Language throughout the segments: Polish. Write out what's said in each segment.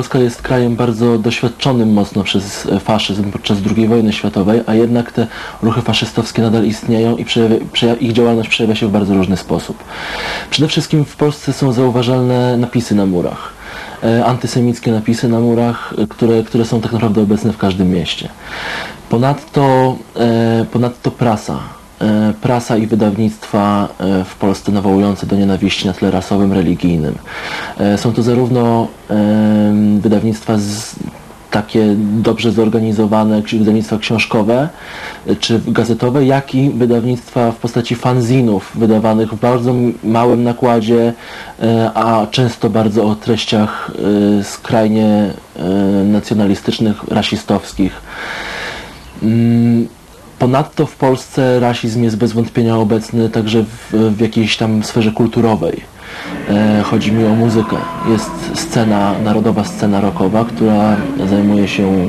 Polska jest krajem bardzo doświadczonym mocno przez faszyzm podczas II wojny światowej, a jednak te ruchy faszystowskie nadal istnieją i przejawia, ich działalność przejawia się w bardzo różny sposób. Przede wszystkim w Polsce są zauważalne napisy na murach. E, antysemickie napisy na murach, e, które, które są tak naprawdę obecne w każdym mieście. Ponadto, e, ponadto prasa. Prasa i wydawnictwa w Polsce nawołujące do nienawiści na tle rasowym, religijnym. Są to zarówno wydawnictwa z takie dobrze zorganizowane wydawnictwa książkowe czy gazetowe, jak i wydawnictwa w postaci fanzinów wydawanych w bardzo małym nakładzie, e, a często bardzo o treściach e, skrajnie e, nacjonalistycznych, rasistowskich. Ponadto w Polsce rasizm jest bez wątpienia obecny także w, w jakiejś tam sferze kulturowej E, chodzi mi o muzykę. Jest scena, narodowa scena rockowa, która zajmuje się,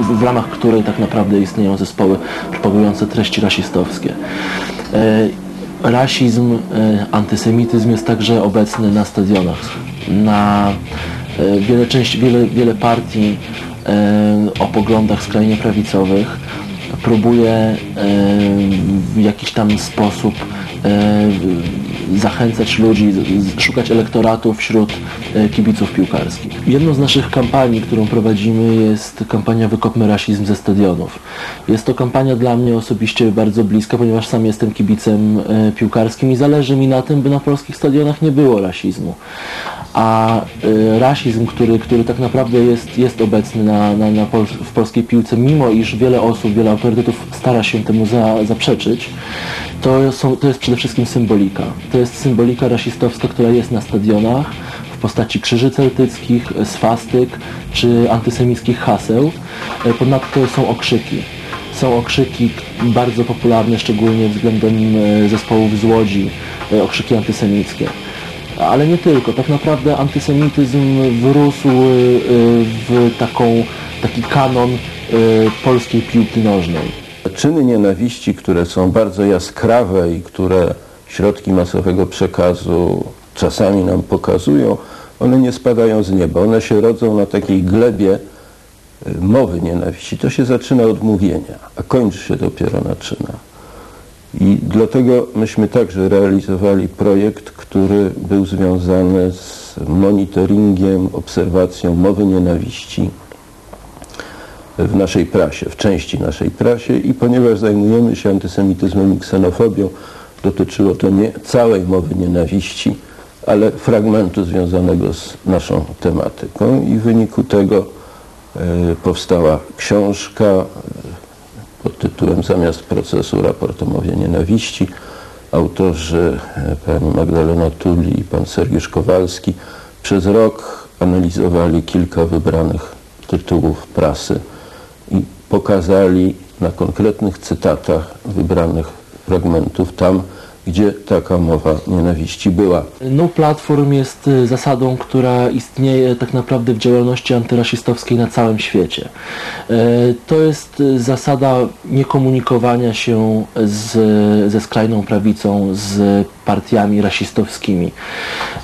w, w, w ramach której tak naprawdę istnieją zespoły propagujące treści rasistowskie. E, rasizm, e, antysemityzm jest także obecny na stadionach. Na wiele, części, wiele, wiele partii o poglądach skrajnie prawicowych próbuje w jakiś tam sposób zachęcać ludzi, szukać elektoratu wśród e, kibiców piłkarskich. Jedną z naszych kampanii, którą prowadzimy jest kampania Wykopmy rasizm ze stadionów. Jest to kampania dla mnie osobiście bardzo bliska, ponieważ sam jestem kibicem e, piłkarskim i zależy mi na tym, by na polskich stadionach nie było rasizmu. A y, rasizm, który, który tak naprawdę jest, jest obecny na, na, na pol w polskiej piłce, mimo iż wiele osób, wiele autorytetów stara się temu za, zaprzeczyć, to, są, to jest przede wszystkim symbolika. To jest symbolika rasistowska, która jest na stadionach w postaci krzyży celtyckich, swastyk czy antysemickich haseł. E, ponadto są okrzyki. Są okrzyki bardzo popularne, szczególnie względem e, zespołów z Łodzi, e, okrzyki antysemickie. Ale nie tylko. Tak naprawdę antysemityzm wrósł w taką, taki kanon polskiej piłki nożnej. Czyny nienawiści, które są bardzo jaskrawe i które środki masowego przekazu czasami nam pokazują, one nie spadają z nieba. One się rodzą na takiej glebie y, mowy nienawiści. To się zaczyna od mówienia, a kończy się dopiero na czynach. I dlatego myśmy także realizowali projekt, który był związany z monitoringiem, obserwacją mowy nienawiści w naszej prasie, w części naszej prasie. I ponieważ zajmujemy się antysemityzmem i ksenofobią, dotyczyło to nie całej mowy nienawiści, ale fragmentu związanego z naszą tematyką. I w wyniku tego e, powstała książka pod tytułem Zamiast procesu raport o mowie nienawiści. Autorzy e, pani Magdalena Tuli i pan Sergiusz Kowalski przez rok analizowali kilka wybranych tytułów prasy i pokazali na konkretnych cytatach wybranych fragmentów tam, gdzie taka mowa nienawiści była. No platform jest y, zasadą, która istnieje tak naprawdę w działalności antyrasistowskiej na całym świecie. E, to jest y, zasada niekomunikowania się z, ze skrajną prawicą, z partiami rasistowskimi.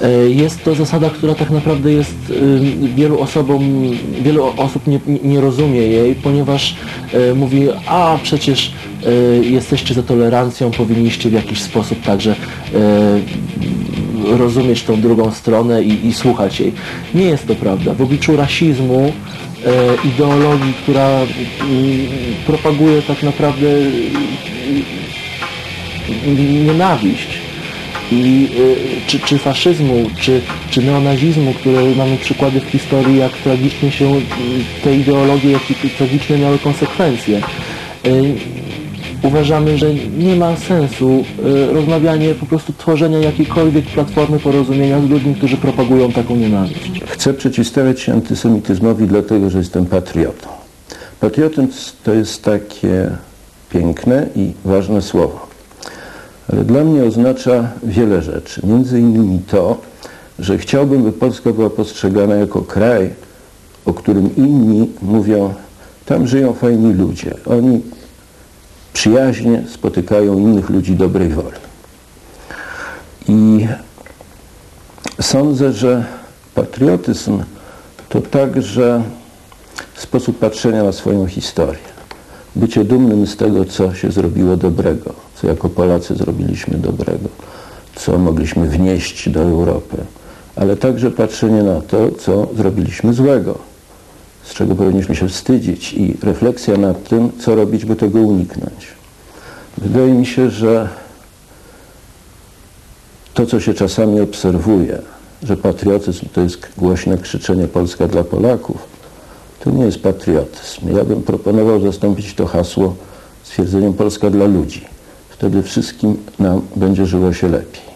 E, jest to zasada, która tak naprawdę jest y, wielu osobom, wielu osób nie, nie rozumie jej, ponieważ e, mówi, a przecież jesteście za tolerancją, powinniście w jakiś sposób także rozumieć tą drugą stronę i, i słuchać jej. Nie jest to prawda. W obliczu rasizmu E, ideologii, która mm, propaguje tak naprawdę mm, nienawiść i e, czy, czy faszyzmu, czy, czy neonazizmu, które mamy przykłady w historii, jak tragicznie się mm, te ideologie, jak tragiczne miały konsekwencje. E, uważamy, że nie ma sensu y, rozmawianie, po prostu tworzenia jakiejkolwiek platformy porozumienia z ludźmi, którzy propagują taką nienawiść. Chcę przeciwstawiać się antysemityzmowi dlatego, że jestem patriotą. Patriotyzm to jest takie piękne i ważne słowo. Ale dla mnie oznacza wiele rzeczy. Między innymi to, że chciałbym, by Polska była postrzegana jako kraj, o którym inni mówią, tam żyją fajni ludzie. Oni przyjaźnie spotykają innych ludzi dobrej woli. I sądzę, że patriotyzm to także sposób patrzenia na swoją historię. Bycie dumnym z tego, co się zrobiło dobrego, co jako Polacy zrobiliśmy dobrego, co mogliśmy wnieść do Europy, ale także patrzenie na to, co zrobiliśmy złego, z czego powinniśmy się wstydzić i refleksja nad tym, co robić, by tego uniknąć. Wydaje mi się, że to, co się czasami obserwuje, że patriotyzm to jest głośne krzyczenie Polska dla Polaków, to nie jest patriotyzm. Ja bym proponował zastąpić to hasło stwierdzeniem Polska dla ludzi. Wtedy wszystkim nam będzie żyło się lepiej.